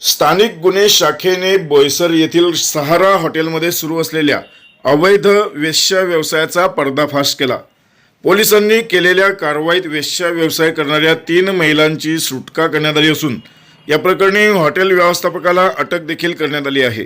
स्थानिक गुन्हे शाखेने बोईसर येथील सहारा हॉटेलमध्ये सुरू असलेल्या अवैध वेश्या व्यवसायाचा पर्दाफाश केला. पोलिसांनी केलेल्या कारवाईत वेश्या व्यवसाय करणाऱ्या तीन महिलांची सुटका करण्यात आली असून या प्रकरणी हॉटेल व्यवस्थापकाला अटक देखील करण्यात आली आहे.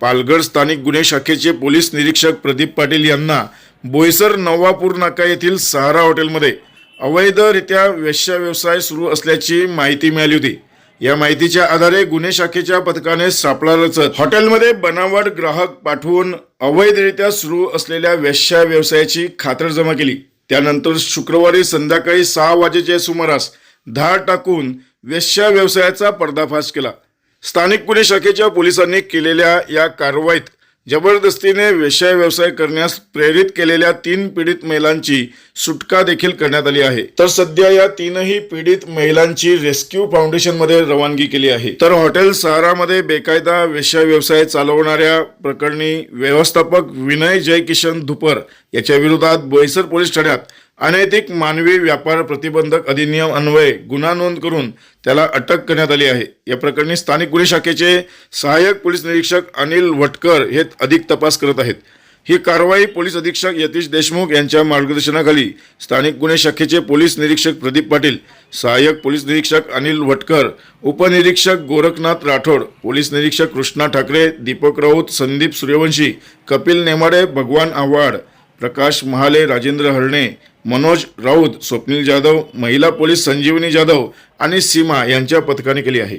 पालघर स्थानिक गुन्हे शाखेचे पोलीस निरीक्षक प्रदीप पाटील यांना बोईसर नवापूर नाका येथील सहारा हॉटेलमध्ये अवैधरित्या वेश्या व्यवसाय सुरू असल्याची माहिती मिळाली होती. या माहितीच्या आधारे गुन्हे शाखेच्या पथकाने सापळा रचत हॉटेलमध्ये बनावट ग्राहक पाठवून अवैधरित्या सुरू असलेल्या वेश्या व्यवसायाची खातरजमा केली. त्यानंतर शुक्रवारी संध्याकाळी सहा वाजेच्या सुमारास धाड टाकून वेश्या व्यवसायाचा पर्दाफाश केला. स्थानिक गुन्हे शाखेच्या पोलिसांनी केलेल्या या कारवाईत जबरदस्तीने वेश्या व्यवसाय करण्यास प्रेरित केलेल्या तीन पीडित महिलांची सुटका देखील करण्यात आली आहे. तर सध्या या तीनही पीडित महिलांची रेस्क्यू फाउंडेशनमध्ये रवानगी केली आहे. तर हॉटेल सहारामध्ये बेकायदा वेश्या व्यवसाय चालवणाऱ्या प्रकरणी व्यवस्थापक विनय जयकिशन धुपर याच्या विरोधात बोईसर पोलीस ठाण्यात अनैतिक मानवी व्यापार प्रतिबंधक अधिनियम अन्वये गुन्हा नोंद करून त्याला अटक करण्यात आली आहे. या प्रकरणी स्थानिक गुन्हे शाखेचे सहाय्यक पोलीस निरीक्षक अनिल वटकर हे अधिक तपास करत आहेत. ही कारवाई पोलीस अधीक्षक यतीश देशमुख यांच्या मार्गदर्शनाखाली स्थानिक गुन्हे शाखेचे पोलीस निरीक्षक प्रदीप पाटील सहाय्यक पोलीस निरीक्षक अनिल वटकर उपनिरीक्षक गोरखनाथ राठोड पोलीस निरीक्षक कृष्णा ठाकरे दीपक राऊत संदीप सूर्यवंशी कपिल नेमाडे भगवान आव्हाड प्रकाश महाले राजेंद्र हरणे मनोज राऊत स्वप्नील जाधव महिला पोलीस संजीवनी जाधव आणि सीमा यांच्या पथकाने केली आहे.